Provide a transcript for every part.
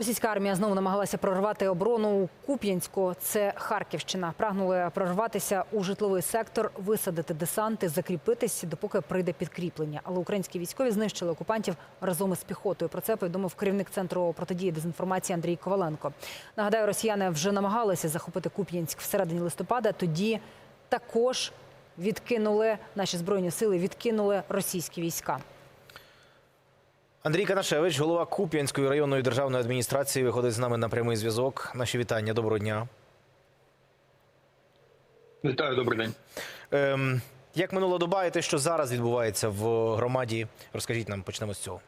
Російська армія знову намагалася прорвати оборону Куп'янську. Це Харківщина. Прагнули прорватися у житловий сектор, висадити десанти, закріпитись, допоки прийде підкріплення. Але українські військові знищили окупантів разом із піхотою. Про це повідомив керівник центру протидії дезінформації Андрій Коваленко. Нагадаю, росіяни вже намагалися захопити Куп'янськ всередині листопада. Тоді також відкинули наші збройні сили, відкинули російські війська. Андрій Канашевич, голова Куп'янської районної державної адміністрації, виходить з нами на прямий зв'язок. Наші вітання. Доброго дня. Вітаю, добрий день. Ем, як минула доба і те, що зараз відбувається в громаді, розкажіть нам, почнемо з цього.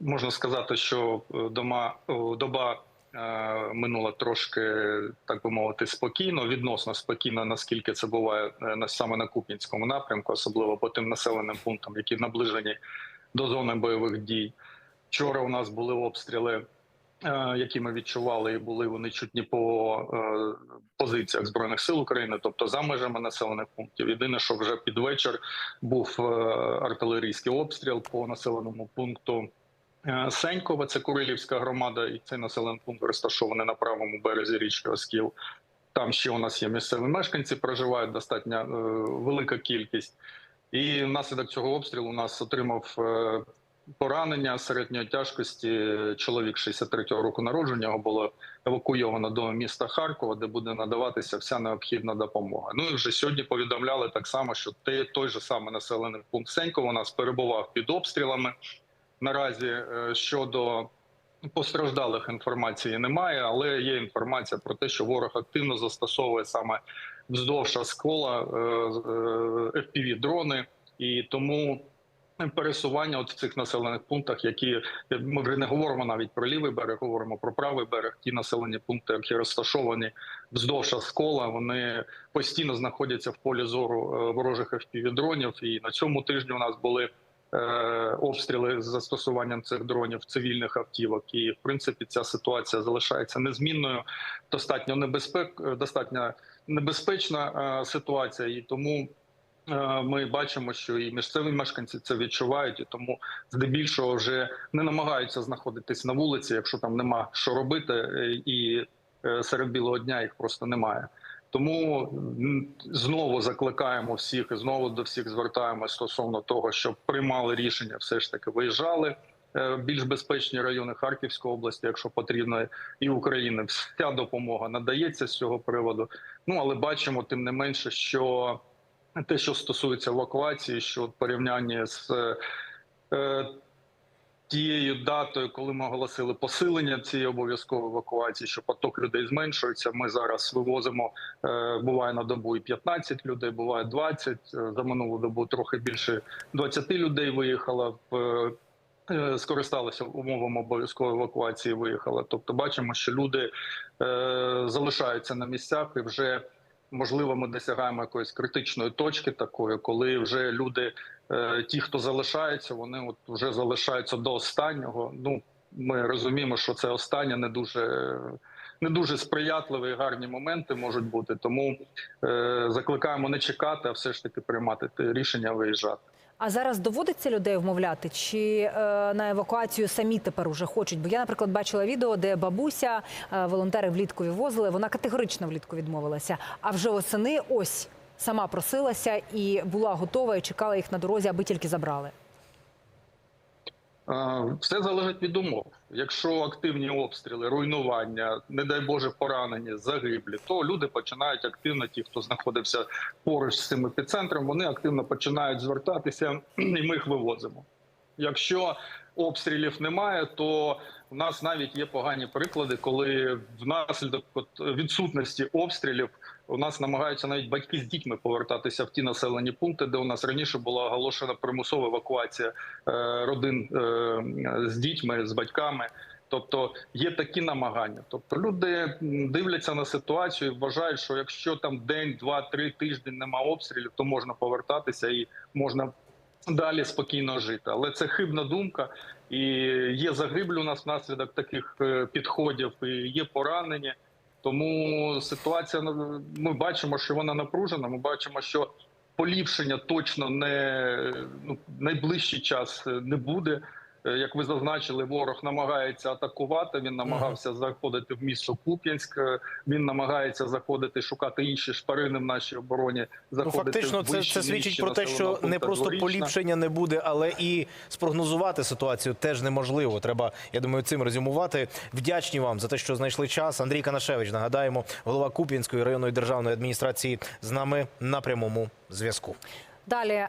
Можна сказати, що е, дома доба е, минула трошки, так би мовити, спокійно, відносно спокійно, наскільки це буває е, саме на Куп'янському напрямку, особливо по тим населеним пунктам, які наближені до зони бойових дій. Вчора у нас були обстріли. е, Які ми відчували, і були вони чутні по е, позиціях збройних сил України, тобто за межами населених пунктів. Єдине, що вже під вечір був е, артилерійський обстріл по населеному пункту Е, Сенькове, це Курилівська громада, і цей населений пункт розташований на правому березі річки Оскіл. Там ще у нас є місцеві мешканці, проживають достатньо е, велика кількість. І внаслідок цього обстрілу у нас отримав е, поранення середньої тяжкості. Чоловік 63-го року народження його було евакуйовано до міста Харкова, де буде надаватися вся необхідна допомога. Ну і вже сьогодні повідомляли так само, що той же самий населений пункт Сенькова у нас перебував під обстрілами. Наразі е, щодо постраждалих інформації немає, але є інформація про те, що ворог активно застосовує саме вздовж оскола fpv дрони і тому. Пересування от в цих населених пунктах, які ми вже не говоримо навіть про лівий берег, говоримо про правий берег. Ті населені пункти, які розташовані вздовж оскола, вони постійно знаходяться в полі зору е, ворожих FPV-дронів. І на цьому тижні у нас були е, обстріли з застосуванням цих дронів цивільних автівок. І в принципі ця ситуація залишається незмінною. Достатньо небезпек, достатньо небезпечна е, ситуація, і тому. Е, Ми бачимо, що і місцеві мешканці це відчувають, і тому здебільшого вже не намагаються знаходитись на вулиці, якщо там нема що робити, е, і е, серед білого дня їх просто немає. Тому знову закликаємо всіх знову до всіх звертаємося стосовно того, щоб приймали рішення, все ж таки виїжджали е, в більш безпечні райони Харківської області, якщо потрібно, і України. Вся допомога надається з цього приводу. Ну але бачимо тим не менше, що те, що стосується евакуації, що в порівнянні з е, тією датою, коли ми оголосили посилення цієї обов'язкової евакуації, що поток людей зменшується. Ми зараз вивозимо. Е, буває на добу і 15 людей, буває 20. Е, За минулу добу трохи більше 20 людей виїхало в. е, Скористалися умовами обов'язкової евакуації. Виїхала. Тобто, бачимо, що люди залишаються на місцях і вже можливо, ми досягаємо якоїсь критичної точки, такої, коли вже люди, е, ті, хто залишається, вони от вже залишаються до останнього. Ну ми розуміємо, що це останнє не дуже. Не дуже сприятливі і гарні моменти можуть бути, тому е, закликаємо не чекати, а все ж таки приймати рішення виїжджати. А зараз доводиться людей вмовляти, чи е, на евакуацію самі тепер уже хочуть? Бо я, наприклад, бачила відео, де бабуся е, волонтери влітку відвозили. Вона категорично влітку відмовилася. А вже осени ось сама просилася і була готова і чекала їх на дорозі, аби тільки забрали. Все залежить від умов. Якщо активні обстріли, руйнування, не дай Боже, поранені, загиблі, то люди починають активно, ті, хто знаходився поруч з цим епіцентром, вони активно починають звертатися, і ми їх вивозимо. Якщо обстрілів немає, то в нас навіть є погані приклади, коли внаслідок відсутності обстрілів у нас намагаються навіть батьки з дітьми повертатися в ті населені пункти, де у нас раніше була оголошена примусова евакуація е, родин е, з дітьми, з батьками. Тобто є такі намагання. Тобто люди дивляться на ситуацію і вважають, що якщо там день, два, три тиждень нема обстрілів, то можна повертатися і можна далі спокійно жити. Але це хибна думка, і є загиблі у нас внаслідок таких е, підходів, і є поранення. Тому ситуація ну, ми бачимо, що вона напружена. Ми бачимо, що поліпшення точно не ну найближчий час не буде. Е, як ви зазначили, ворог намагається атакувати. Він намагався заходити в місто Куп'янськ. е, Він намагається заходити, шукати інші шпарини в нашій обороні. Ну, фактично, в це, вищі це свідчить про те, що не просто Дворічна. поліпшення не буде, але і спрогнозувати ситуацію теж неможливо. Треба, я думаю, цим резюмувати. Вдячні вам за те, що знайшли час. Андрій Канашевич, нагадаємо, голова Куп'янської районної державної адміністрації з нами на прямому зв'язку. Далі